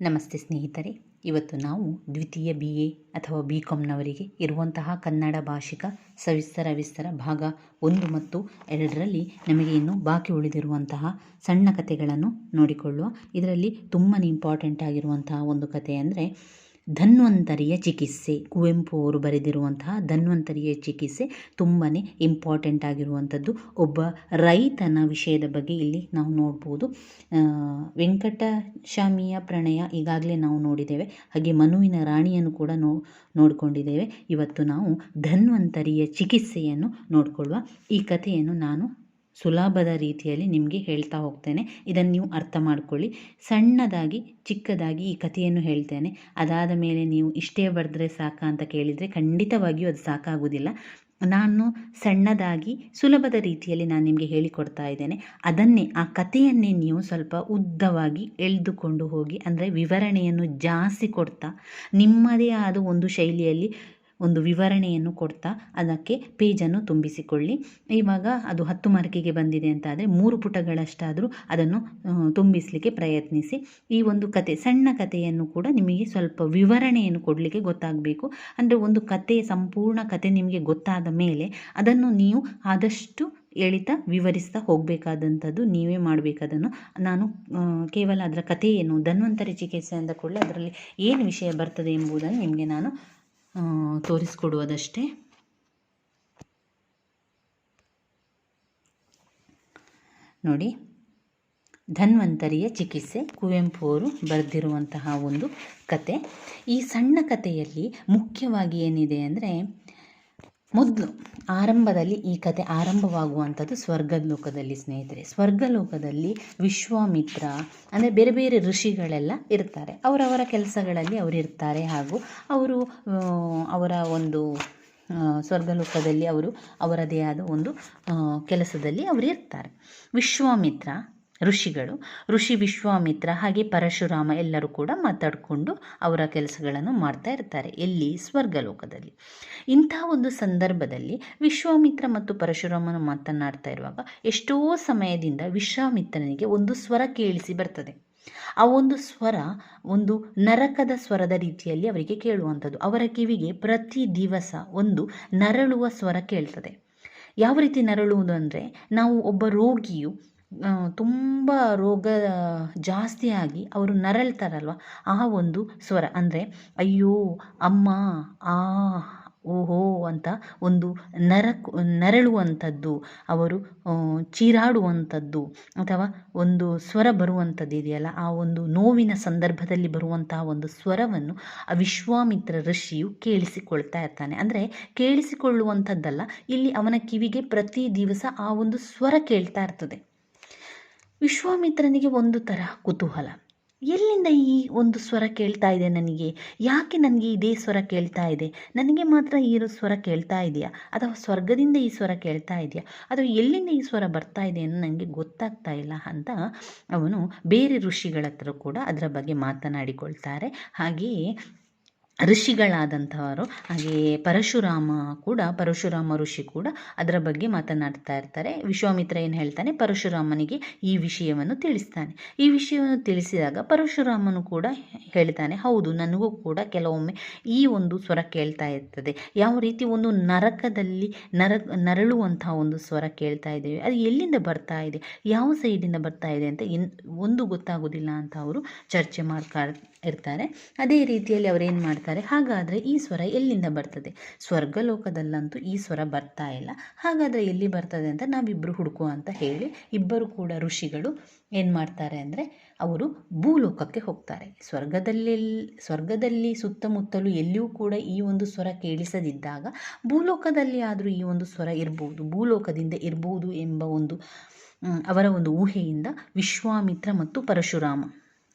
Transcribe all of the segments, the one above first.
ನಮಸ್ತೆ ಸ್ನೇಹಿತರೆ. ಇವತ್ತು ನಾವು ದ್ವಿತೀಯ ಬಿ ಎ ಅಥವಾ ಬಿ ಕಾಮ್ನವರಿಗೆ ಇರುವಂತಹ ಕನ್ನಡ ಭಾಷಿಕ ಸವಿಸ್ತರ ವಿಸ್ತರ ಭಾಗ ಒಂದು ಮತ್ತು ಎರಡರಲ್ಲಿ ನಮಗೆ ಇನ್ನು ಬಾಕಿ ಉಳಿದಿರುವಂತಹ ಸಣ್ಣ ಕಥೆಗಳನ್ನು ನೋಡಿಕೊಳ್ಳುವ. ಇದರಲ್ಲಿ ತುಂಬಾ ಇಂಪಾರ್ಟೆಂಟ್ ಆಗಿರುವಂತಹ ಒಂದು ಕಥೆ ಅಂದರೆ ಧನ್ವಂತರಿಯ ಚಿಕಿತ್ಸೆ. ಕುವೆಂಪು ಅವರು ಬರೆದಿರುವಂತಹ ಧನ್ವಂತರಿಯ ಚಿಕಿತ್ಸೆ ತುಂಬಾ ಇಂಪಾರ್ಟೆಂಟ್ ಆಗಿರುವಂಥದ್ದು. ಒಬ್ಬ ರೈತನ ವಿಷಯದ ಬಗ್ಗೆ ಇಲ್ಲಿ ನಾವು ನೋಡ್ಬೋದು. ವೆಂಕಟಶಾಮಿಯ ಪ್ರಣಯ ಈಗಾಗಲೇ ನಾವು ನೋಡಿದ್ದೇವೆ. ಹಾಗೆ ಮನುವಿನ ರಾಣಿಯನ್ನು ಕೂಡ ನೋ, ನೋಡಿಕೊಂಡಿದ್ದೇವೆ. ಇವತ್ತು ನಾವು ಧನ್ವಂತರಿಯ ಚಿಕಿತ್ಸೆಯನ್ನು ನೋಡಿಕೊಳ್ಳುವ ಈ ಕಥೆಯನ್ನು ನಾನು ಸುಲಭದ ರೀತಿಯಲ್ಲಿ ನಿಮಗೆ ಹೇಳ್ತಾ ಹೋಗ್ತೇನೆ. ಇದನ್ನು ನೀವು ಅರ್ಥ ಮಾಡ್ಕೊಳ್ಳಿ. ಸಣ್ಣದಾಗಿ, ಚಿಕ್ಕದಾಗಿ ಈ ಕಥೆಯನ್ನು ಹೇಳ್ತೇನೆ. ಅದಾದ ಮೇಲೆ ನೀವು ಇಷ್ಟೇ ಬರೆದ್ರೆ ಸಾಕಾ ಅಂತ ಕೇಳಿದರೆ ಖಂಡಿತವಾಗಿಯೂ ಅದು ಸಾಕಾಗುವುದಿಲ್ಲ. ನಾನು ಸಣ್ಣದಾಗಿ, ಸುಲಭದ ರೀತಿಯಲ್ಲಿ ನಾನು ನಿಮಗೆ ಹೇಳಿಕೊಡ್ತಾ ಇದ್ದೇನೆ. ಅದನ್ನೇ, ಆ ಕಥೆಯನ್ನೇ ನೀವು ಸ್ವಲ್ಪ ಉದ್ದವಾಗಿ ಎಳೆದುಕೊಂಡು ಹೋಗಿ, ಅಂದರೆ ವಿವರಣೆಯನ್ನು ಜಾಸ್ತಿ ಕೊಡ್ತಾ, ನಿಮ್ಮದೇ ಆದ ಒಂದು ಶೈಲಿಯಲ್ಲಿ ಒಂದು ವಿವರಣೆಯನ್ನು ಕೊಡ್ತಾ ಅದಕ್ಕೆ ಪೇಜನ್ನು ತುಂಬಿಸಿಕೊಳ್ಳಿ. ಇವಾಗ ಅದು ಹತ್ತು ಮಾರ್ಕಿಗೆ ಬಂದಿದೆ ಅಂತ ಆದರೆ ಮೂರು ಪುಟಗಳಷ್ಟಾದರೂ ಅದನ್ನು ತುಂಬಿಸಲಿಕ್ಕೆ ಪ್ರಯತ್ನಿಸಿ. ಈ ಒಂದು ಕತೆ, ಸಣ್ಣ ಕಥೆಯನ್ನು ಕೂಡ ನಿಮಗೆ ಸ್ವಲ್ಪ ವಿವರಣೆಯನ್ನು ಕೊಡಲಿಕ್ಕೆ ಗೊತ್ತಾಗಬೇಕು. ಅಂದರೆ ಒಂದು ಕತೆ, ಸಂಪೂರ್ಣ ಕತೆ ನಿಮಗೆ ಗೊತ್ತಾದ ಮೇಲೆ ಅದನ್ನು ನೀವು ಆದಷ್ಟು ಎಳಿತಾ ವಿವರಿಸ್ತಾ ಹೋಗಬೇಕಾದಂಥದ್ದು ನೀವೇ ಮಾಡಬೇಕದನ್ನು ನಾನು ಕೇವಲ ಅದರ ಕಥೆ ಏನು ಧನ್ವಂತರಿ ಚಿಕಿತ್ಸೆ ಅಂದ ಕೂಡಲೇ ಅದರಲ್ಲಿ ಏನು ವಿಷಯ ಬರ್ತದೆ ಎಂಬುದನ್ನು ನಿಮಗೆ ನಾನು ತೋರಿಸ್ಕೊಡುವುದಷ್ಟೇ. ನೋಡಿ, ಧನ್ವಂತರಿಯ ಚಿಕಿತ್ಸೆ, ಕುವೆಂಪು ಅವರು ಬರೆದಿರುವಂತಹ ಒಂದು ಕತೆ. ಈ ಸಣ್ಣ ಕಥೆಯಲ್ಲಿ ಮುಖ್ಯವಾಗಿ ಏನಿದೆ ಅಂದರೆ ಮೊದಲು ಆರಂಭದಲ್ಲಿ ಈ ಕತೆ ಆರಂಭವಾಗುವಂಥದ್ದು ಸ್ವರ್ಗಲೋಕದಲ್ಲಿ, ಸ್ನೇಹಿತರೆ. ಸ್ವರ್ಗಲೋಕದಲ್ಲಿ ವಿಶ್ವಾಮಿತ್ರ, ಅಂದರೆ ಬೇರೆ ಬೇರೆ ಋಷಿಗಳೆಲ್ಲ ಇರ್ತಾರೆ. ಅವರವರ ಕೆಲಸಗಳಲ್ಲಿ ಅವರು ಇರ್ತಾರೆ. ಹಾಗೂ ಅವರು ಅವರ ಒಂದು ಸ್ವರ್ಗಲೋಕದಲ್ಲಿ ಅವರು ಅವರದೇ ಆದ ಒಂದು ಕೆಲಸದಲ್ಲಿ ಅವರು ಇರ್ತಾರೆ. ವಿಶ್ವಾಮಿತ್ರ ಋಷಿಗಳು, ಋಷಿ ವಿಶ್ವಾಮಿತ್ರ ಹಾಗೆ ಪರಶುರಾಮ ಎಲ್ಲರೂ ಕೂಡ ಮಾತಾಡಿಕೊಂಡು ಅವರ ಕೆಲಸಗಳನ್ನು ಮಾಡ್ತಾ ಇರ್ತಾರೆ ಎಲ್ಲಿ ಸ್ವರ್ಗಲೋಕದಲ್ಲಿ. ಇಂಥ ಒಂದು ಸಂದರ್ಭದಲ್ಲಿ ವಿಶ್ವಾಮಿತ್ರ ಮತ್ತು ಪರಶುರಾಮನು ಮಾತನಾಡ್ತಾ ಇರುವಾಗ ಎಷ್ಟೋ ಸಮಯದಿಂದ ವಿಶ್ವಾಮಿತ್ರನಿಗೆ ಒಂದು ಸ್ವರ ಕೇಳಿಸಿ ಬರ್ತದೆ. ಆ ಒಂದು ಸ್ವರ ಒಂದು ನರಕದ ಸ್ವರದ ರೀತಿಯಲ್ಲಿ ಅವರಿಗೆ ಕೇಳುವಂಥದ್ದು. ಅವರ ಕಿವಿಗೆ ಪ್ರತಿ ದಿವಸ ಒಂದು ನರಳುವ ಸ್ವರ ಕೇಳ್ತದೆ. ಯಾವ ರೀತಿ ನರಳುವುದು ಅಂದರೆ ನಾವು ಒಬ್ಬ ರೋಗಿಯು ತುಂಬ ರೋಗ ಜಾಸ್ತಿಯಾಗಿ ಅವರು ನರಳ್ತಾರಲ್ವ? ಆ ಒಂದು ಸ್ವರ. ಅಂದರೆ, ಅಯ್ಯೋ, ಅಮ್ಮ, ಆ, ಓಹೋ ಅಂತ ಒಂದು ನರಕು, ನರಳುವಂಥದ್ದು, ಅವರು ಚೀರಾಡುವಂಥದ್ದು, ಅಥವಾ ಒಂದು ಸ್ವರ ಬರುವಂಥದ್ದು ಇದೆಯಲ್ಲ, ಆ ಒಂದು ನೋವಿನ ಸಂದರ್ಭದಲ್ಲಿ ಬರುವಂತಹ ಒಂದು ಸ್ವರವನ್ನು ಆ ವಿಶ್ವಾಮಿತ್ರ ಋಷಿಯು ಕೇಳಿಸಿಕೊಳ್ತಾ ಇರ್ತಾನೆ. ಅಂದರೆ, ಕೇಳಿಸಿಕೊಳ್ಳುವಂಥದ್ದಲ್ಲ, ಇಲ್ಲಿ ಅವನ ಕಿವಿಗೆ ಪ್ರತಿ ದಿವಸ ಆ ಒಂದು ಸ್ವರ ಕೇಳ್ತಾ ಇರ್ತದೆ. ವಿಶ್ವಾಮಿತ್ರನಿಗೆ ಒಂದು ಥರ ಕುತೂಹಲ. ಎಲ್ಲಿಂದ ಈ ಒಂದು ಸ್ವರ ಕೇಳ್ತಾ ಇದೆ ನನಗೆ? ಯಾಕೆ ನನಗೆ ಇದೇ ಸ್ವರ ಕೇಳ್ತಾ ಇದೆ? ನನಗೆ ಮಾತ್ರ ಈ ಸ್ವರ ಕೇಳ್ತಾ ಇದೆಯಾ? ಅಥವಾ ಸ್ವರ್ಗದಿಂದ ಈ ಸ್ವರ ಕೇಳ್ತಾ ಇದೆಯಾ? ಅಥವಾ ಎಲ್ಲಿಂದ ಈ ಸ್ವರ ಬರ್ತಾ ಇದೆ ಅನ್ನೋ ನನಗೆ ಗೊತ್ತಾಗ್ತಾ ಇಲ್ಲ ಅಂತ ಅವನು ಬೇರೆ ಋಷಿಗಳ ಹತ್ರ ಕೂಡ ಅದರ ಬಗ್ಗೆ ಮಾತನಾಡಿಕೊಳ್ತಾರೆ. ಹಾಗೆಯೇ ಋಷಿಗಳಾದಂಥವರು ಹಾಗೆಯೇ ಪರಶುರಾಮ ಕೂಡ, ಪರಶುರಾಮ ಋಷಿ ಕೂಡ ಅದರ ಬಗ್ಗೆ ಮಾತನಾಡ್ತಾ ಇರ್ತಾರೆ. ವಿಶ್ವಾಮಿತ್ರ ಏನು ಹೇಳ್ತಾನೆ? ಪರಶುರಾಮನಿಗೆ ಈ ವಿಷಯವನ್ನು ತಿಳಿಸ್ತಾನೆ. ಈ ವಿಷಯವನ್ನು ತಿಳಿಸಿದಾಗ ಪರಶುರಾಮನು ಕೂಡ ಹೇಳ್ತಾನೆ, ಹೌದು, ನನಗೂ ಕೂಡ ಕೆಲವೊಮ್ಮೆ ಈ ಒಂದು ಸ್ವರ ಕೇಳ್ತಾ ಇರ್ತದೆ. ಯಾವ ರೀತಿ ಒಂದು ನರಕದಲ್ಲಿ ನರ ನರಳುವಂತಹ ಒಂದು ಸ್ವರ ಕೇಳ್ತಾ ಇದ್ದೇವೆ. ಅದು ಎಲ್ಲಿಂದ ಬರ್ತಾ ಇದೆ? ಯಾವ ಸೈಡಿಂದ ಬರ್ತಾ ಇದೆ ಅಂತ ಎನ್, ಒಂದು ಗೊತ್ತಾಗೋದಿಲ್ಲ ಅಂತ ಅವರು ಚರ್ಚೆ ಮಾಡ್ತಾ ಇರ್ತಾರೆ. ಅದೇ ರೀತಿಯಲ್ಲಿ ಅವರೇನು ಮಾಡ್ತಾರೆ? ಹಾಗಾದರೆ ಈ ಸ್ವರ ಎಲ್ಲಿಂದ ಬರ್ತದೆ? ಸ್ವರ್ಗಲೋಕದಲ್ಲಂತೂ ಈ ಸ್ವರ ಬರ್ತಾ ಇಲ್ಲ. ಹಾಗಾದರೆ ಎಲ್ಲಿ ಬರ್ತದೆ ಅಂತ ನಾವಿಬ್ಬರು ಹುಡುಕುವ ಅಂತ ಹೇಳಿ ಇಬ್ಬರು ಕೂಡ ಋಷಿಗಳು ಏನು ಮಾಡ್ತಾರೆ ಅಂದರೆ ಅವರು ಭೂಲೋಕಕ್ಕೆ ಹೋಗ್ತಾರೆ. ಸ್ವರ್ಗದಲ್ಲಿ ಸ್ವರ್ಗದಲ್ಲಿ ಸುತ್ತಮುತ್ತಲೂ ಎಲ್ಲಿಯೂ ಕೂಡ ಈ ಒಂದು ಸ್ವರ ಕೇಳಿಸದಿದ್ದಾಗ ಭೂಲೋಕದಲ್ಲಿ ಆದರೂ ಈ ಒಂದು ಸ್ವರ ಇರ್ಬೋದು. ಭೂಲೋಕದಿಂದ ಇರ್ಬೋದು ಎಂಬ ಒಂದು ಅವರ ಒಂದು ಊಹೆಯಿಂದ ವಿಶ್ವಾಮಿತ್ರ ಮತ್ತು ಪರಶುರಾಮ.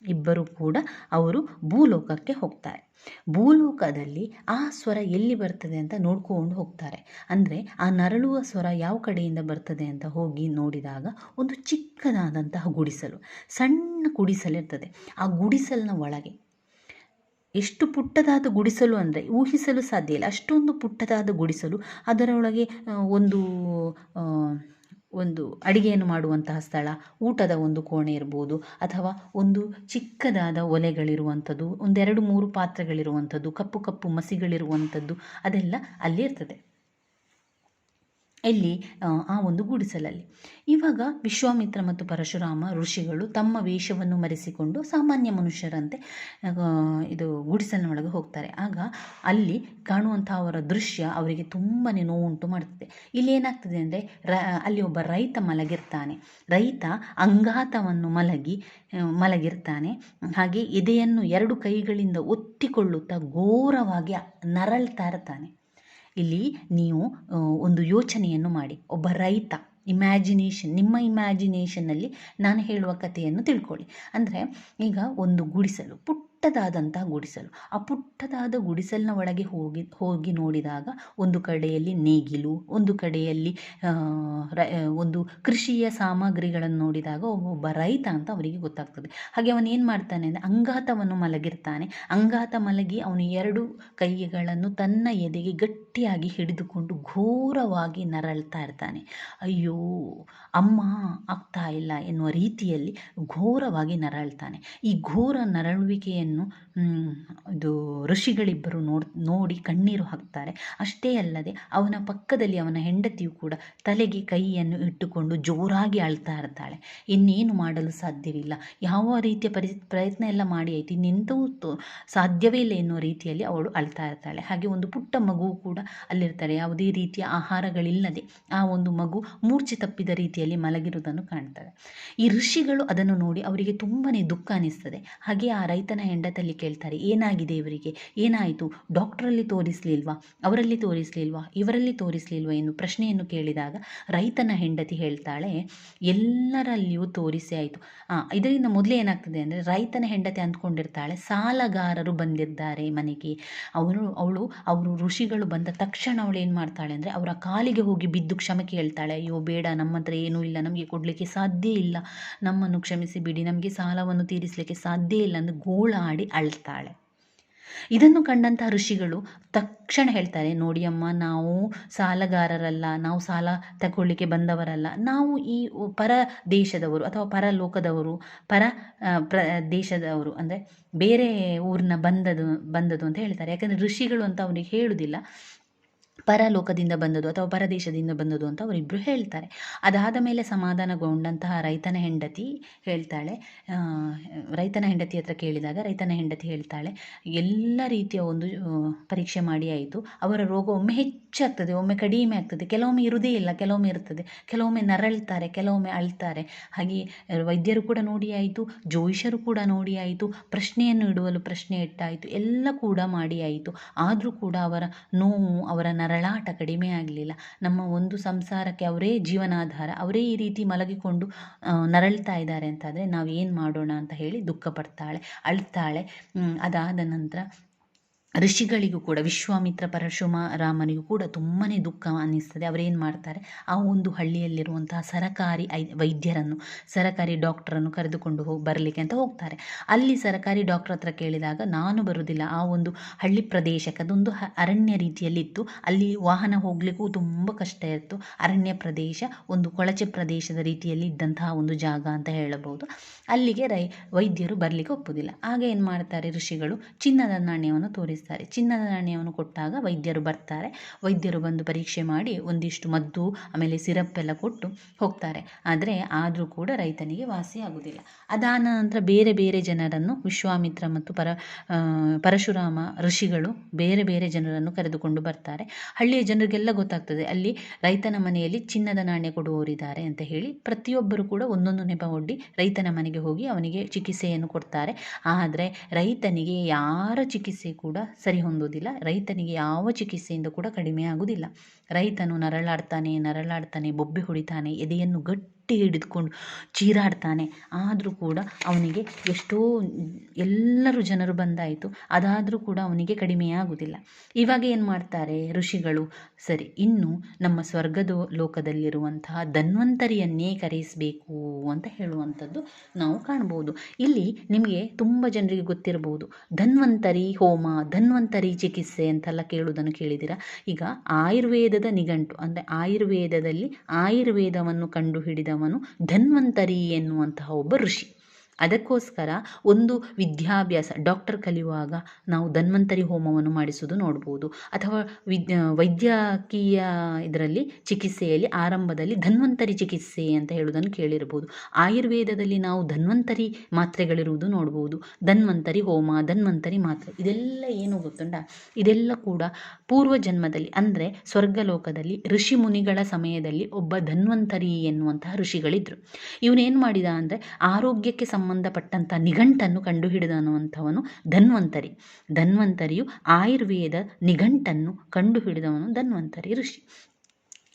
ಇಬ್ಬರು ಕೂಡ ಅವರು ಭೂಲೋಕಕ್ಕೆ ಹೋಗ್ತಾರೆ. ಭೂಲೋಕದಲ್ಲಿ ಆ ಸ್ವರ ಎಲ್ಲಿ ಬರ್ತದೆ ಅಂತ ನೋಡ್ಕೊಂಡು ಹೋಗ್ತಾರೆ. ಅಂದರೆ ಆ ನರಳುವ ಸ್ವರ ಯಾವ ಕಡೆಯಿಂದ ಬರ್ತದೆ ಅಂತ ಹೋಗಿ ನೋಡಿದಾಗ ಒಂದು ಚಿಕ್ಕದಾದಂತಹ ಗುಡಿಸಲು, ಸಣ್ಣ ಗುಡಿಸಲಿರ್ತದೆ ಆ ಗುಡಿಸಲಿನ ಒಳಗೆ ಎಷ್ಟು ಪುಟ್ಟದಾದ ಗುಡಿಸಲು ಅಂದರೆ ಊಹಿಸಲು ಸಾಧ್ಯ ಇಲ್ಲ. ಅಷ್ಟೊಂದು ಪುಟ್ಟದಾದ ಗುಡಿಸಲು ಅದರೊಳಗೆ ಒಂದು ಒಂದು ಅಡಿಗೆಯನ್ನು ಮಾಡುವಂತಹ ಸ್ಥಳ, ಊಟದ ಒಂದು ಕೋಣೆ ಇರ್ಬೋದು, ಅಥವಾ ಒಂದು ಚಿಕ್ಕದಾದ ಒಲೆಗಳಿರುವಂಥದ್ದು, ಒಂದೆರಡು ಮೂರು ಪಾತ್ರೆಗಳಿರುವಂಥದ್ದು, ಕಪ್ಪು ಕಪ್ಪು ಮಸಿಗಳಿರುವಂಥದ್ದು, ಅದೆಲ್ಲ ಅಲ್ಲಿ ಇರ್ತದೆ ಇಲ್ಲಿ ಆ, ಒಂದು ಗುಡಿಸಲಲ್ಲಿ. ಇವಾಗ ವಿಶ್ವಾಮಿತ್ರ ಮತ್ತು ಪರಶುರಾಮ ಋಷಿಗಳು ತಮ್ಮ ವೇಷವನ್ನು ಮರೆಸಿಕೊಂಡು ಸಾಮಾನ್ಯ ಮನುಷ್ಯರಂತೆ ಇದು ಗುಡಿಸಲಿನ ಒಳಗೆ ಹೋಗ್ತಾರೆ. ಆಗ ಅಲ್ಲಿ ಕಾಣುವಂಥ ಅವರ ದೃಶ್ಯ ಅವರಿಗೆ ತುಂಬಾ ನೋವುಂಟು ಮಾಡುತ್ತದೆ ಇಲ್ಲಿ ಏನಾಗ್ತದೆ ಅಂದರೆ ರ ಅಲ್ಲಿ ಒಬ್ಬ ರೈತ ಮಲಗಿರ್ತಾನೆ. ರೈತ ಅಂಗಾತವನ್ನು ಮಲಗಿ ಮಲಗಿರ್ತಾನೆ. ಹಾಗೆ ಎದೆಯನ್ನು ಎರಡು ಕೈಗಳಿಂದ ಒತ್ತಿಕೊಳ್ಳುತ್ತಾ ಘೋರವಾಗಿ ನರಳ್ತಾ ಇರ್ತಾನೆ. ಇಲ್ಲಿ ನೀವು ಒಂದು ಯೋಚನೆಯನ್ನು ಮಾಡಿ. ಒಬ್ಬ ರೈತ ಇಮ್ಯಾಜಿನೇಷನ್ ನಿಮ್ಮ ಇಮ್ಯಾಜಿನೇಷನ್ನಲ್ಲಿ ನಾನು ಹೇಳುವ ಕಥೆಯನ್ನು ತಿಳ್ಕೊಳ್ಳಿ. ಅಂದರೆ ಈಗ ಒಂದು ಗುಡಿಸಲು ಪುಟ್ಟದಾದಂತಹ ಗುಡಿಸಲು. ಆ ಪುಟ್ಟದಾದ ಗುಡಿಸಲಿನ ಒಳಗೆ ಹೋಗಿ ಹೋಗಿ ನೋಡಿದಾಗ ಒಂದು ಕಡೆಯಲ್ಲಿ ನೇಗಿಲು, ಒಂದು ಕಡೆಯಲ್ಲಿ ಒಂದು ಕೃಷಿಯ ಸಾಮಗ್ರಿಗಳನ್ನು ನೋಡಿದಾಗ ಒಬ್ಬ ರೈತ ಅಂತ ಅವರಿಗೆ ಗೊತ್ತಾಗ್ತದೆ. ಹಾಗೆ ಅವನು ಏನು ಮಾಡ್ತಾನೆ ಅಂದರೆ ಅಂಗಾತವನ್ನು ಮಲಗಿರ್ತಾನೆ. ಅಂಗಾತ ಮಲಗಿ ಅವನು ಎರಡು ಕೈಗಳನ್ನು ತನ್ನ ಎದೆಗೆ ಗಟ್ಟಿಯಾಗಿ ಹಿಡಿದುಕೊಂಡು ಘೋರವಾಗಿ ನರಳ್ತಾ ಇರ್ತಾನೆ. ಅಯ್ಯೋ, ಅಮ್ಮ ಆಗ್ತಾ ಇಲ್ಲ ಎನ್ನುವ ರೀತಿಯಲ್ಲಿ ಘೋರವಾಗಿ ನರಳ್ತಾನೆ. ಈ ಘೋರ ನರಳುವಿಕೆಯನ್ನು ಮ್, ಇದು ಋಷಿಗಳಿಬ್ಬರು ನೋಡ್ ನೋಡಿ ಕಣ್ಣೀರು ಹಾಕ್ತಾರೆ. ಅಷ್ಟೇ ಅಲ್ಲದೆ ಅವನ ಪಕ್ಕದಲ್ಲಿ ಅವನ ಹೆಂಡತಿಯು ಕೂಡ ತಲೆಗೆ ಕೈಯನ್ನು ಇಟ್ಟುಕೊಂಡು ಜೋರಾಗಿ ಅಳ್ತಾ ಇರ್ತಾಳೆ. ಇನ್ನೇನು ಮಾಡಲು ಸಾಧ್ಯವಿಲ್ಲ. ಯಾವ ರೀತಿಯ ಪರಿ ಪ್ರಯತ್ನ ಎಲ್ಲ ಮಾಡಿ ಐತಿ ಇನ್ನೆಂಥವೂ ಸಾಧ್ಯವೇ ಇಲ್ಲ ಎನ್ನುವ ರೀತಿಯಲ್ಲಿ ಅವಳು ಅಳ್ತಾ ಇರ್ತಾಳೆ. ಹಾಗೆ ಒಂದು ಪುಟ್ಟ ಮಗು ಕೂಡ ಅಲ್ಲಿರ್ತಾರೆ. ಯಾವುದೇ ರೀತಿಯ ಆಹಾರಗಳಿಲ್ಲದೆ ಆ ಒಂದು ಮಗು ಮೂರ್ಛೆ ತಪ್ಪಿದ ರೀತಿಯಲ್ಲಿ ಮಲಗಿರುವುದನ್ನು ಕಾಣ್ತಾರೆ ಈ ಋಷಿಗಳು ಅದನ್ನು ನೋಡಿ ಅವರಿಗೆ ತುಂಬಾ ದುಃಖ ಅನಿಸ್ತದೆ. ಹಾಗೆ ಆ ರೈತನ ಹೆಂಡತಲ್ಲಿ ಕೇಳ್ತಾರೆ, ಏನಾಗಿದೆ ಇವರಿಗೆ? ಏನಾಯಿತು? ಡಾಕ್ಟ್ರಲ್ಲಿ ತೋರಿಸಲಿಲ್ವಾ? ಅವರಲ್ಲಿ ತೋರಿಸಲಿಲ್ವಾ? ಇವರಲ್ಲಿ ತೋರಿಸಲಿಲ್ವಾ ಎಂದು ಪ್ರಶ್ನೆಯನ್ನು ಕೇಳಿದಾಗ ರೈತನ ಹೆಂಡತಿ ಹೇಳ್ತಾಳೆ, ಎಲ್ಲರಲ್ಲಿಯೂ ತೋರಿಸಿ ಆಯಿತು. ಇದರಿಂದ ಮೊದಲೇ ಏನಾಗ್ತದೆ ಅಂದರೆ ರೈತನ ಹೆಂಡತಿ ಅಂದ್ಕೊಂಡಿರ್ತಾಳೆ, ಸಾಲಗಾರರು ಬಂದಿದ್ದಾರೆ ಮನೆಗೆ. ಅವರು ಅವಳು, ಅವರು ಋಷಿಗಳು ಬಂದ ತಕ್ಷಣ ಅವಳು ಏನು ಮಾಡ್ತಾಳೆ ಅಂದರೆ ಅವರ ಕಾಲಿಗೆ ಹೋಗಿ ಬಿದ್ದು ಕ್ಷಮೆ ಕೇಳ್ತಾಳೆ, ಅಯ್ಯೋ, ಬೇಡ, ನಮ್ಮ ಹತ್ರ ಏನೂ ಇಲ್ಲ, ನಮಗೆ ಕೊಡಲಿಕ್ಕೆ ಸಾಧ್ಯ ಇಲ್ಲ. ನಮ್ಮನ್ನು ಕ್ಷಮಿಸಿ ಬಿಡಿ, ನಮಗೆ ಸಾಲವನ್ನು ತೀರಿಸಲಿಕ್ಕೆ ಸಾಧ್ಯ ಇಲ್ಲ ಎಂದು ಗೋಳಾಡಿ ಅಳ್ತಾಳೆ. ಇದನ್ನು ಕಂಡಂಥ ಋಷಿಗಳು ತಕ್ಷಣ ಹೇಳ್ತಾರೆ ನೋಡಿ ಅಮ್ಮ ನಾವು ಸಾಲಗಾರರಲ್ಲ, ನಾವು ಸಾಲ ತಗೊಳ್ಳಿಕ್ಕೆ ಬಂದವರಲ್ಲ, ನಾವು ಈ ಪರ ದೇಶದವರು ಅಥವಾ ಪರ ಲೋಕದವರು, ಪರ ಪ್ರ, ದೇಶದವರು, ಅಂದರೆ ಬೇರೆ ಊರಿನ ಬಂದದು ಬಂದದು ಅಂತ ಹೇಳ್ತಾರೆ. ಯಾಕಂದರೆ ಋಷಿಗಳು ಅಂತ ಅವನಿಗೆ ಹೇಳುವುದಿಲ್ಲ ಪರಲೋಕದಿಂದ ಬಂದದ್ದು ಅಥವಾ ಪರದೇಶದಿಂದ ಬಂದದ್ದು ಅಂತ ಅವರಿಬ್ಬರು ಹೇಳ್ತಾರೆ. ಅದಾದ ಮೇಲೆ ಸಮಾಧಾನಗೊಂಡಂತಹ ರೈತನ ಹೆಂಡತಿ ಹೇಳ್ತಾಳೆ ರೈತನ ಹೆಂಡತಿ ಹತ್ರ ಕೇಳಿದಾಗ ರೈತನ ಹೆಂಡತಿ ಹೇಳ್ತಾಳೆ, ಎಲ್ಲ ರೀತಿಯ ಒಂದು ಪರೀಕ್ಷೆ ಮಾಡಿ ಆಯಿತು. ಅವರ ರೋಗ ಒಮ್ಮೆ ಹೆಚ್ಚಾಗ್ತದೆ, ಒಮ್ಮೆ ಕಡಿಮೆ ಆಗ್ತದೆ, ಕೆಲವೊಮ್ಮೆ ಇರುವುದೇ ಇಲ್ಲ, ಕೆಲವೊಮ್ಮೆ ಇರ್ತದೆ, ಕೆಲವೊಮ್ಮೆ ನರಳ್ತಾರೆ, ಕೆಲವೊಮ್ಮೆ ಅಳ್ತಾರೆ. ಹಾಗೆ ವೈದ್ಯರು ಕೂಡ ನೋಡಿ ಆಯಿತು, ಜೋಯಿಷರು ಕೂಡ ನೋಡಿ ಆಯಿತು, ಪ್ರಶ್ನೆಯನ್ನು ಇಡುವಲು ಪ್ರಶ್ನೆ ಇಟ್ಟಾಯಿತು, ಎಲ್ಲ ಕೂಡ ಮಾಡಿ ಆಯಿತು. ಆದರೂ ಕೂಡ ಅವರ ನೋವು, ಅವರ ನರಳಾಟ ಕಡಿಮೆ ಆಗಲಿಲ್ಲ. ನಮ್ಮ ಒಂದು ಸಂಸಾರಕ್ಕೆ ಅವರೇ ಜೀವನಾಧಾರ, ಅವರೇ ಈ ರೀತಿ ಮಲಗಿಕೊಂಡು ನರಳ್ತಾ ಇದ್ದಾರೆ ಅಂತಾದರೆ ನಾವು ಏನು ಮಾಡೋಣ ಅಂತ ಹೇಳಿ ದುಃಖ ಪಡ್ತಾಳೆ ಅಳ್ತಾಳೆ ಅದಾದ ನಂತರ ಋಷಿಗಳಿಗೂ ಕೂಡ, ವಿಶ್ವಾಮಿತ್ರ ಪರಶುಮ ರಾಮನಿಗೂ ಕೂಡ ತುಂಬಾ ದುಃಖ ಅನ್ನಿಸ್ತದೆ. ಅವರೇನು ಮಾಡ್ತಾರೆ? ಆ ಒಂದು ಹಳ್ಳಿಯಲ್ಲಿರುವಂತಹ ಸರಕಾರಿ ಐ, ವೈದ್ಯರನ್ನು, ಸರಕಾರಿ ಡಾಕ್ಟರನ್ನು ಕರೆದುಕೊಂಡು ಹೋಗಿ, ಬರಲಿಕ್ಕೆ ಅಂತ ಹೋಗ್ತಾರೆ. ಅಲ್ಲಿ ಸರಕಾರಿ ಡಾಕ್ಟರ್ ಹತ್ರ ಕೇಳಿದಾಗ, ನಾನು ಬರುವುದಿಲ್ಲ ಆ ಒಂದು ಹಳ್ಳಿ ಪ್ರದೇಶಕ್ಕೆ ಅದೊಂದು ಅರಣ್ಯ ರೀತಿಯಲ್ಲಿತ್ತು. ಅಲ್ಲಿ ವಾಹನ ಹೋಗಲಿಕ್ಕೂ ತುಂಬ ಕಷ್ಟ ಇತ್ತು. ಅರಣ್ಯ ಪ್ರದೇಶ, ಒಂದು ಕೊಳಚೆ ಪ್ರದೇಶದ ರೀತಿಯಲ್ಲಿ ಇದ್ದಂತಹ ಒಂದು ಜಾಗ ಅಂತ ಹೇಳಬಹುದು. ಅಲ್ಲಿಗೆ ರೈ, ವೈದ್ಯರು ಬರಲಿಕ್ಕೆ ಒಪ್ಪುವುದಿಲ್ಲ ಆಗ ಏನು ಮಾಡ್ತಾರೆ ಋಷಿಗಳು? ಚಿನ್ನದ ನಾಣ್ಯವನ್ನು ತೋರಿಸ್ತಾರೆ. ಚಿನ್ನದ ನಾಣ್ಯವನ್ನು ಕೊಟ್ಟಾಗ ವೈದ್ಯರು ಬರ್ತಾರೆ. ವೈದ್ಯರು ಬಂದು ಪರೀಕ್ಷೆ ಮಾಡಿ ಒಂದಿಷ್ಟು ಮದ್ದು, ಆಮೇಲೆ ಸಿರಪ್ ಎಲ್ಲ ಕೊಟ್ಟು ಹೋಗ್ತಾರೆ. ಆದರೆ ಆದರೂ ಕೂಡ ರೈತನಿಗೆ ವಾಸಿ ಆಗುವುದಿಲ್ಲ ಅದಾದ ನಂತರ ಬೇರೆ ಬೇರೆ ಜನರನ್ನು, ವಿಶ್ವಾಮಿತ್ರ ಮತ್ತು ಪರ ಪರಶುರಾಮ ಋಷಿಗಳು ಬೇರೆ ಬೇರೆ ಜನರನ್ನು ಕರೆದುಕೊಂಡು ಬರ್ತಾರೆ. ಹಳ್ಳಿಯ ಜನರಿಗೆಲ್ಲ ಗೊತ್ತಾಗ್ತದೆ. ಅಲ್ಲಿ ರೈತನ ಮನೆಯಲ್ಲಿ ಚಿನ್ನದ ನಾಣ್ಯ ಕೊಡುವವರಿದ್ದಾರೆ ಅಂತ ಹೇಳಿ ಪ್ರತಿಯೊಬ್ಬರು ಕೂಡ ಒಂದೊಂದು ನೆಪ ಒಡ್ಡಿ ರೈತನ ಮನೆಗೆ ಹೋಗಿ ಅವನಿಗೆ ಚಿಕಿತ್ಸೆಯನ್ನು ಕೊಡ್ತಾರೆ. ಆದರೆ ರೈತನಿಗೆ ಯಾರ ಚಿಕಿತ್ಸೆ ಕೂಡ ಸರಿ ಹೊಂದೋದಿಲ್ಲ ರೈತನಿಗೆ ಯಾವ ಚಿಕಿತ್ಸೆಯಿಂದ ಕೂಡ ಕಡಿಮೆ ಆಗುವುದಿಲ್ಲ. ರೈತನು ನರಳಾಡ್ತಾನೆ ನರಳಾಡ್ತಾನೆ, ಬೊಬ್ಬೆ ಹೊಡಿತಾನೆ, ಎದೆಯನ್ನು ಗಟ್ಟಿ ಗಟ್ಟಿ ಹಿಡಿದುಕೊಂಡು ಚೀರಾಡ್ತಾನೆ. ಆದರೂ ಕೂಡ ಅವನಿಗೆ ಎಷ್ಟೋ ಎಲ್ಲರೂ ಜನರು ಬಂದಾಯಿತು. ಅದಾದರೂ ಕೂಡ ಅವನಿಗೆ ಕಡಿಮೆಯಾಗುವುದಿಲ್ಲ ಇವಾಗ ಏನು ಮಾಡ್ತಾರೆ ಋಷಿಗಳು? ಸರಿ, ಇನ್ನು ನಮ್ಮ ಸ್ವರ್ಗದ ಲೋಕದಲ್ಲಿರುವಂತಹ ಧನ್ವಂತರಿಯನ್ನೇ ಕರೆಯಿಸಬೇಕು ಅಂತ ಹೇಳುವಂಥದ್ದು ನಾವು ಕಾಣ್ಬೋದು. ಇಲ್ಲಿ ನಿಮಗೆ ತುಂಬ ಜನರಿಗೆ ಗೊತ್ತಿರಬಹುದು ಧನ್ವಂತರಿ ಹೋಮ, ಧನ್ವಂತರಿ ಚಿಕಿತ್ಸೆ ಅಂತೆಲ್ಲ ಕೇಳುವುದನ್ನು ಕೇಳಿದ್ದೀರಾ? ಈಗ ಆಯುರ್ವೇದದ ನಿಘಂಟು, ಅಂದರೆ ಆಯುರ್ವೇದದಲ್ಲಿ ಆಯುರ್ವೇದವನ್ನು ಕಂಡುಹಿಡಿದವನು ಧನ್ವಂತರಿ ಎನ್ನುವಂತಹ ಒಬ್ಬ ಋಷಿ. ಅದಕ್ಕೋಸ್ಕರ ಒಂದು ವಿದ್ಯಾಭ್ಯಾಸ ಡಾಕ್ಟರ್ ಕಲಿಯುವಾಗ ನಾವು ಧನ್ವಂತರಿ ಹೋಮವನ್ನು ಮಾಡಿಸುವುದು ನೋಡ್ಬೋದು. ಅಥವಾ ವಿದ್ಯ ವೈದ್ಯಕೀಯ ಇದರಲ್ಲಿ ಚಿಕಿತ್ಸೆಯಲ್ಲಿ ಆರಂಭದಲ್ಲಿ ಧನ್ವಂತರಿ ಚಿಕಿತ್ಸೆ ಅಂತ ಹೇಳುವುದನ್ನು ಕೇಳಿರ್ಬೋದು. ಆಯುರ್ವೇದದಲ್ಲಿ ನಾವು ಧನ್ವಂತರಿ ಮಾತ್ರೆಗಳಿರುವುದು ನೋಡ್ಬೋದು. ಧನ್ವಂತರಿ ಹೋಮ, ಧನ್ವಂತರಿ ಮಾತ್ರೆ, ಇದೆಲ್ಲ ಏನು ಗೊತ್ತುಂಡ ಇದೆಲ್ಲ ಕೂಡ ಪೂರ್ವ ಜನ್ಮದಲ್ಲಿ ಅಂದರೆ ಸ್ವರ್ಗಲೋಕದಲ್ಲಿ ಋಷಿ ಮುನಿಗಳ ಸಮಯದಲ್ಲಿ ಒಬ್ಬ ಧನ್ವಂತರಿ ಎನ್ನುವಂತಹ ಋಷಿಗಳಿದ್ದರು ಇವನೇನು ಮಾಡಿದ ಅಂದರೆ ಆರೋಗ್ಯಕ್ಕೆ ಸಂಬಂಧಪಟ್ಟಂಥ ನಿಘಂಟನ್ನು ಕಂಡುಹಿಡಿದನುವಂಥವನು ಧನ್ವಂತರಿ. ಧನ್ವಂತರಿಯು ಆಯುರ್ವೇದ ನಿಘಂಟನ್ನು ಕಂಡುಹಿಡಿದವನು ಧನ್ವಂತರಿ ಋಷಿ.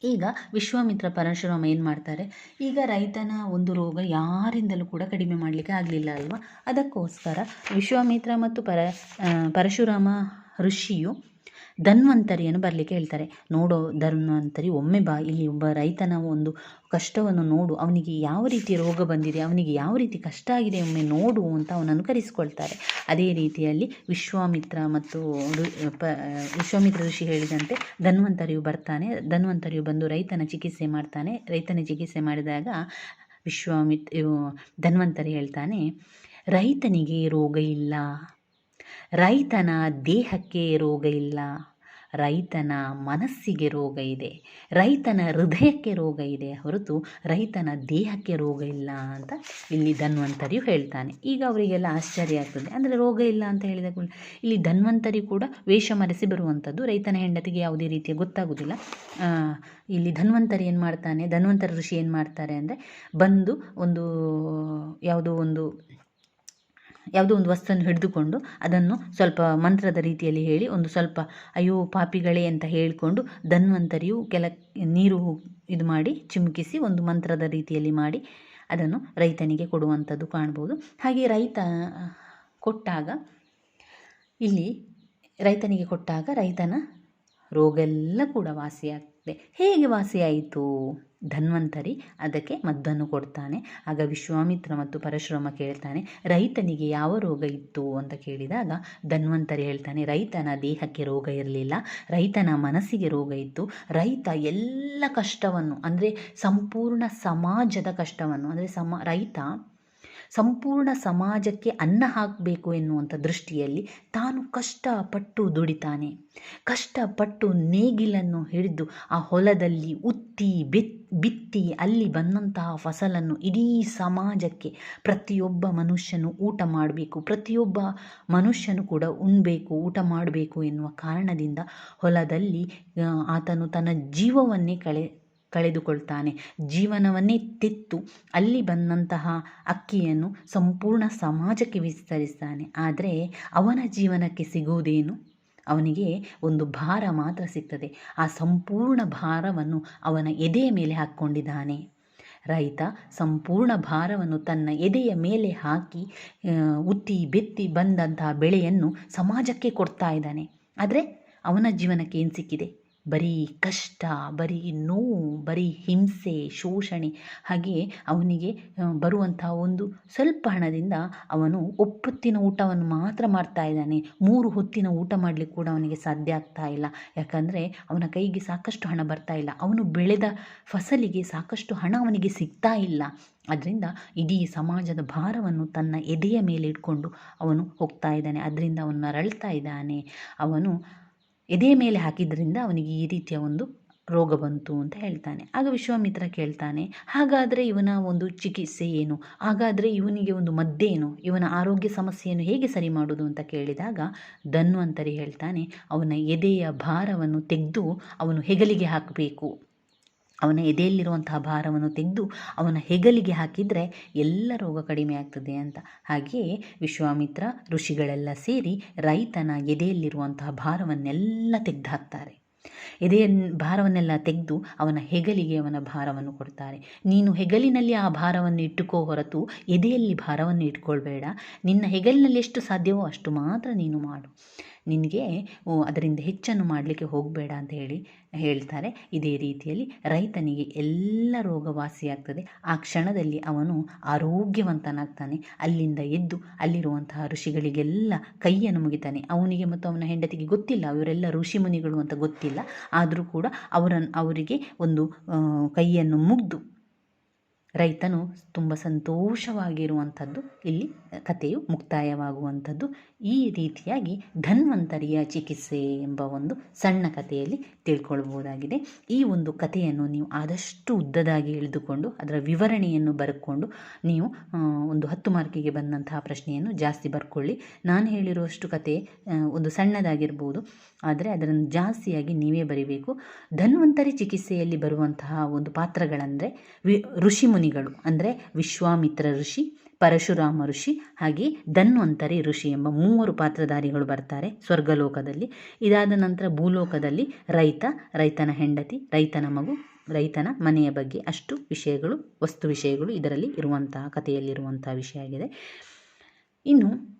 ಈಗ ವಿಶ್ವಾಮಿತ್ರ ಪರಶುರಾಮ ಏನು ಮಾಡ್ತಾರೆ? ಈಗ ರೈತನ ಒಂದು ರೋಗ ಯಾರಿಂದಲೂ ಕೂಡ ಕಡಿಮೆ ಮಾಡಲಿಕ್ಕೆ ಆಗಲಿಲ್ಲ ಅಲ್ವಾ? ಅದಕ್ಕೋಸ್ಕರ ವಿಶ್ವಾಮಿತ್ರ ಮತ್ತು ಪರ ಪರಶುರಾಮ ಋಷಿಯು ಧನ್ವಂತರಿಯನ್ನು ಬರಲಿಕ್ಕೆ ಹೇಳ್ತಾರೆ. ನೋಡೋ ಧನ್ವಂತರಿ, ಒಮ್ಮೆ ಬಾ, ಇಲ್ಲಿ ಒಬ್ಬ ರೈತನ ಒಂದು ಕಷ್ಟವನ್ನು ನೋಡು. ಅವನಿಗೆ ಯಾವ ರೀತಿ ರೋಗ ಬಂದಿದೆ, ಅವನಿಗೆ ಯಾವ ರೀತಿ ಕಷ್ಟ ಆಗಿದೆ ಒಮ್ಮೆ ನೋಡು ಅಂತ ಅವನನ್ನು ಕರೆಸಿಕೊಳ್ತಾರೆ. ಅದೇ ರೀತಿಯಲ್ಲಿ ವಿಶ್ವಾಮಿತ್ರ ಮತ್ತು ವಿಶ್ವಾಮಿತ್ರ ಋಷಿ ಹೇಳಿದಂತೆ ಧನ್ವಂತರಿಯು ಬರ್ತಾನೆ. ಧನ್ವಂತರಿಯು ಬಂದು ರೈತನ ಚಿಕಿತ್ಸೆ ಮಾಡ್ತಾನೆ. ರೈತನ ಚಿಕಿತ್ಸೆ ಮಾಡಿದಾಗ ವಿಶ್ವಾಮಿತ್ ಧನ್ವಂತರಿ ಹೇಳ್ತಾನೆ, ರೈತನಿಗೆ ರೋಗ ಇಲ್ಲ. ರೈತನ ದೇಹಕ್ಕೆ ರೋಗ ಇಲ್ಲ. ರೈತನ ಮನಸ್ಸಿಗೆ ರೋಗ ಇದೆ, ರೈತನ ಹೃದಯಕ್ಕೆ ರೋಗ ಇದೆ ಹೊರತು ರೈತನ ದೇಹಕ್ಕೆ ರೋಗ ಇಲ್ಲ ಅಂತ ಇಲ್ಲಿ ಧನ್ವಂತರಿಯು ಹೇಳ್ತಾನೆ. ಈಗ ಅವರಿಗೆಲ್ಲ ಆಶ್ಚರ್ಯ ಆಗ್ತದೆ. ಅಂದರೆ ರೋಗ ಇಲ್ಲ ಅಂತ ಹೇಳಿದ ಇಲ್ಲಿ ಧನ್ವಂತರಿ ಕೂಡ ವೇಷ ಮರೆಸಿ ಬರುವಂಥದ್ದು ರೈತನ ಹೆಂಡತಿಗೆ ಯಾವುದೇ ರೀತಿಯ ಗೊತ್ತಾಗೋದಿಲ್ಲ. ಇಲ್ಲಿ ಧನ್ವಂತರಿ ಏನು ಮಾಡ್ತಾನೆ? ಧನ್ವಂತರ ಋಷಿ ಏನು ಮಾಡ್ತಾರೆ ಅಂದರೆ ಬಂದು ಒಂದು ಯಾವುದೋ ಒಂದು ಯಾವುದೋ ಒಂದು ವಸ್ತುವನ್ನು ಹಿಡಿದುಕೊಂಡು ಅದನ್ನು ಸ್ವಲ್ಪ ಮಂತ್ರದ ರೀತಿಯಲ್ಲಿ ಹೇಳಿ, ಒಂದು ಸ್ವಲ್ಪ ಅಯ್ಯೋ ಪಾಪಿಗಳೇ ಅಂತ ಹೇಳಿಕೊಂಡು ಧನ್ವಂತರಿಯು ಕೆಲ ನೀರು ಇದು ಮಾಡಿ ಚಿಮುಕಿಸಿ ಒಂದು ಮಂತ್ರದ ರೀತಿಯಲ್ಲಿ ಮಾಡಿ ಅದನ್ನು ರೈತನಿಗೆ ಕೊಡುವಂಥದ್ದು ಕಾಣ್ಬೋದು. ಹಾಗೆ ರೈತ ಕೊಟ್ಟಾಗ, ಇಲ್ಲಿ ರೈತನಿಗೆ ಕೊಟ್ಟಾಗ ರೈತನ ರೋಗ ಎಲ್ಲ ಕೂಡ ವಾಸಿಯಾಗ್ತದೆ. ಹೇಗೆ ವಾಸಿಯಾಯಿತು? ಧನ್ವಂತರಿ ಅದಕ್ಕೆ ಮದ್ದನ್ನು ಕೊಡ್ತಾನೆ. ಆಗ ವಿಶ್ವಾಮಿತ್ರ ಮತ್ತು ಪರಶುರಾಮ ಕೇಳ್ತಾನೆ, ರೈತನಿಗೆ ಯಾವ ರೋಗ ಇತ್ತು? ಅಂತ ಕೇಳಿದಾಗ ಧನ್ವಂತರಿ ಹೇಳ್ತಾನೆ, ರೈತನ ದೇಹಕ್ಕೆ ರೋಗ ಇರಲಿಲ್ಲ, ರೈತನ ಮನಸ್ಸಿಗೆ ರೋಗ ಇತ್ತು. ರೈತ ಎಲ್ಲ ಕಷ್ಟವನ್ನು, ಅಂದರೆ ಸಂಪೂರ್ಣ ಸಮಾಜದ ಕಷ್ಟವನ್ನು, ಅಂದರೆ ಸಮ, ರೈತ ಸಂಪೂರ್ಣ ಸಮಾಜಕ್ಕೆ ಅನ್ನ ಹಾಕಬೇಕು ಎನ್ನುವಂಥ ದೃಷ್ಟಿಯಲ್ಲಿ ತಾನು ಕಷ್ಟಪಟ್ಟು ದುಡಿತಾನೆ. ಕಷ್ಟಪಟ್ಟು ನೇಗಿಲನ್ನು ಹಿಡಿದು ಆ ಹೊಲದಲ್ಲಿ ಉತ್ತಿ ಬೆತ್, ಬಿತ್ತಿ ಅಲ್ಲಿ ಬಂದಂತಹ ಫಸಲನ್ನು ಇಡೀ ಸಮಾಜಕ್ಕೆ ಪ್ರತಿಯೊಬ್ಬ ಮನುಷ್ಯನು ಊಟ ಮಾಡಬೇಕು, ಪ್ರತಿಯೊಬ್ಬ ಮನುಷ್ಯನು ಕೂಡ ಉಣ್ಬೇಕು, ಊಟ ಮಾಡಬೇಕು ಎನ್ನುವ ಕಾರಣದಿಂದ ಹೊಲದಲ್ಲಿ ಆತನು ತನ್ನ ಜೀವವನ್ನೇ ಕಳೆ ಕಳೆದುಕೊಳ್ತಾನೆ. ಜೀವನವನ್ನೇ ತೆತ್ತು ಅಲ್ಲಿ ಬಂದಂತಹ ಅಕ್ಕಿಯನ್ನು ಸಂಪೂರ್ಣ ಸಮಾಜಕ್ಕೆ ವಿಸ್ತರಿಸ್ತಾನೆ. ಆದರೆ ಅವನ ಜೀವನಕ್ಕೆ ಸಿಗುವುದೇನು? ಅವನಿಗೆ ಒಂದು ಭಾರ ಮಾತ್ರ ಸಿಗ್ತದೆ. ಆ ಸಂಪೂರ್ಣ ಭಾರವನ್ನು ಅವನ ಎದೆಯ ಮೇಲೆ ಹಾಕ್ಕೊಂಡಿದ್ದಾನೆ. ರೈತ ಸಂಪೂರ್ಣ ಭಾರವನ್ನು ತನ್ನ ಎದೆಯ ಮೇಲೆ ಹಾಕಿ ಉತ್ತಿ ಬೆತ್ತಿ ಬಂದಂತಹ ಬೆಳೆಯನ್ನು ಸಮಾಜಕ್ಕೆ ಕೊಡ್ತಾ ಇದ್ದಾನೆ. ಆದರೆ ಅವನ ಜೀವನಕ್ಕೆ ಏನು ಸಿಕ್ಕಿದೆ? ಬರೀ ಕಷ್ಟ, ಬರೀ ನೋವು, ಬರೀ ಹಿಂಸೆ, ಶೋಷಣೆ, ಹಾಗೆ ಅವನಿಗೆ ಬರುವಂಥ ಒಂದು ಸ್ವಲ್ಪ ಹಣದಿಂದ ಅವನು ಒಪ್ಪತ್ತಿನ ಊಟವನ್ನು ಮಾತ್ರ ಮಾಡ್ತಾ ಇದ್ದಾನೆ. ಮೂರು ಹೊತ್ತಿನ ಊಟ ಮಾಡಲಿಕ್ಕೆ ಕೂಡ ಅವನಿಗೆ ಸಾಧ್ಯ ಆಗ್ತಾ ಇಲ್ಲ. ಯಾಕಂದರೆ ಅವನ ಕೈಗೆ ಸಾಕಷ್ಟು ಹಣ ಬರ್ತಾ ಇಲ್ಲ. ಅವನು ಬೆಳೆದ ಫಸಲಿಗೆ ಸಾಕಷ್ಟು ಹಣ ಅವನಿಗೆ ಸಿಗ್ತಾ ಇಲ್ಲ. ಅದರಿಂದ ಇಡೀ ಸಮಾಜದ ಭಾರವನ್ನು ತನ್ನ ಎದೆಯ ಮೇಲೆ ಇಟ್ಕೊಂಡು ಅವನು ಹೋಗ್ತಾ ಇದ್ದಾನೆ. ಅದರಿಂದ ಅವನು ನರಳ್ತಾ ಇದ್ದಾನೆ. ಅವನು ಎದೆ ಮೇಲೆ ಹಾಕಿದ್ದರಿಂದ ಅವನಿಗೆ ಈ ರೀತಿಯ ಒಂದು ರೋಗ ಬಂತು ಅಂತ ಹೇಳ್ತಾನೆ. ಆಗ ವಿಶ್ವಾಮಿತ್ರ ಕೇಳ್ತಾನೆ, ಹಾಗಾದರೆ ಇವನ ಒಂದು ಚಿಕಿತ್ಸೆ ಏನು? ಹಾಗಾದರೆ ಇವನಿಗೆ ಒಂದು ಮದ್ದೇನು ಇವನ ಆರೋಗ್ಯ ಸಮಸ್ಯೆಯನ್ನು ಹೇಗೆ ಸರಿ ಮಾಡೋದು ಅಂತ ಕೇಳಿದಾಗ ಧನ್ವಂತರಿ ಹೇಳ್ತಾನೆ, ಅವನ ಎದೆಯ ಭಾರವನ್ನು ತೆಗೆದು ಅವನು ಹೆಗಲಿಗೆ ಹಾಕಬೇಕು. ಅವನ ಎದೆಯಲ್ಲಿರುವಂತಹ ಭಾರವನ್ನು ತೆಗೆದು ಅವನ ಹೆಗಲಿಗೆ ಹಾಕಿದರೆ ಎಲ್ಲ ರೋಗ ಕಡಿಮೆ ಆಗ್ತದೆ ಅಂತ. ಹಾಗೆಯೇ ವಿಶ್ವಾಮಿತ್ರ ಋಷಿಗಳೆಲ್ಲ ಸೇರಿ ರೈತನ ಎದೆಯಲ್ಲಿರುವಂತಹ ಭಾರವನ್ನೆಲ್ಲ ತೆಗೆದು ಹಾಕ್ತಾರೆ. ಎದೆಯ ಭಾರವನ್ನೆಲ್ಲ ತೆಗೆದು ಅವನ ಹೆಗಲಿಗೆ ಅವನ ಭಾರವನ್ನು ಕೊಡ್ತಾರೆ. ನೀನು ಹೆಗಲಿನಲ್ಲಿ ಆ ಭಾರವನ್ನು ಇಟ್ಟುಕೋ ಹೊರತು ಎದೆಯಲ್ಲಿ ಭಾರವನ್ನು ಇಟ್ಕೊಳ್ಬೇಡ. ನಿನ್ನ ಹೆಗಲಿನಲ್ಲಿ ಎಷ್ಟು ಸಾಧ್ಯವೋ ಅಷ್ಟು ಮಾತ್ರ ನೀನು ಮಾಡು. ನಿನಗೆ ಅದರಿಂದ ಹೆಚ್ಚನ್ನು ಮಾಡಲಿಕ್ಕೆ ಹೋಗಬೇಡ ಅಂತ ಹೇಳಿ, ಹೇಳ್ತಾರೆ. ಇದೇ ರೀತಿಯಲ್ಲಿ ರೈತನಿಗೆ ಎಲ್ಲ ರೋಗ ವಾಸಿಯಾಗ್ತದೆ ಆ ಕ್ಷಣದಲ್ಲಿ ಅವನು ಆರೋಗ್ಯವಂತನಾಗ್ತಾನೆ. ಅಲ್ಲಿಂದ ಎದ್ದು ಅಲ್ಲಿರುವಂತಹ ಋಷಿಗಳಿಗೆಲ್ಲ ಕೈಯನ್ನು ಮುಗಿತಾನೆ. ಅವನಿಗೆ ಮತ್ತು ಅವನ ಹೆಂಡತಿಗೆ ಗೊತ್ತಿಲ್ಲ. ಇವರೆಲ್ಲ ಋಷಿ ಮುನಿಗಳು ಅಂತ ಗೊತ್ತಿಲ್ಲ. ಆದರೂ ಕೂಡ ಅವರನ್ನು ಅವರಿಗೆ ಒಂದು ಕೈಯನ್ನು ಮುಗ್ದು ರೈತನು ತುಂಬ ಸಂತೋಷವಾಗಿರುವಂಥದ್ದು, ಇಲ್ಲಿ ಕಥೆಯು ಮುಕ್ತಾಯವಾಗುವಂಥದ್ದು. ಈ ರೀತಿಯಾಗಿ ಧನ್ವಂತರಿಯ ಚಿಕಿತ್ಸೆ ಎಂಬ ಒಂದು ಸಣ್ಣ ಕಥೆಯಲ್ಲಿ ತಿಳ್ಕೊಳ್ಬೋದಾಗಿದೆ ಈ ಒಂದು ಕಥೆಯನ್ನು ನೀವು ಆದಷ್ಟು ಉದ್ದದಾಗಿ ಇಳಿದುಕೊಂಡು, ಅದರ ವಿವರಣೆಯನ್ನು ಬರ್ಕೊಂಡು, ನೀವು ಒಂದು ಹತ್ತು ಮಾರ್ಕಿಗೆ ಬಂದಂತಹ ಪ್ರಶ್ನೆಯನ್ನು ಜಾಸ್ತಿ ಬರ್ಕೊಳ್ಳಿ. ನಾನು ಹೇಳಿರುವಷ್ಟು ಕತೆ ಒಂದು ಸಣ್ಣದಾಗಿರ್ಬೋದು. ಆದರೆ ಅದನ್ನು ಜಾಸ್ತಿಯಾಗಿ ನೀವೇ ಬರಿಬೇಕು. ಧನ್ವಂತರಿ ಚಿಕಿತ್ಸೆಯಲ್ಲಿ ಬರುವಂತಹ ಒಂದು ಪಾತ್ರಗಳಂದರೆ ವಿ, ಋಷಿಮುನಿಗಳು, ಅಂದರೆ ವಿಶ್ವಾಮಿತ್ರ ಋಷಿ, ಪರಶುರಾಮ ಋಷಿ, ಹಾಗೆ ಧನ್ವಂತರಿ ಋಷಿ ಎಂಬ ಮೂವರು ಪಾತ್ರಧಾರಿಗಳು ಬರ್ತಾರೆ ಸ್ವರ್ಗಲೋಕದಲ್ಲಿ. ಇದಾದ ನಂತರ ಭೂಲೋಕದಲ್ಲಿ ರೈತ, ರೈತನ ಹೆಂಡತಿ, ರೈತನ ಮಗು, ರೈತನ ಮನೆಯ ಬಗ್ಗೆ ಅಷ್ಟು ವಿಷಯಗಳು, ವಸ್ತು ವಿಷಯಗಳು ಇದರಲ್ಲಿ ಇರುವಂತಹ ಕಥೆಯಲ್ಲಿರುವಂತಹ ವಿಷಯ ಆಗಿದೆ. ಇನ್ನು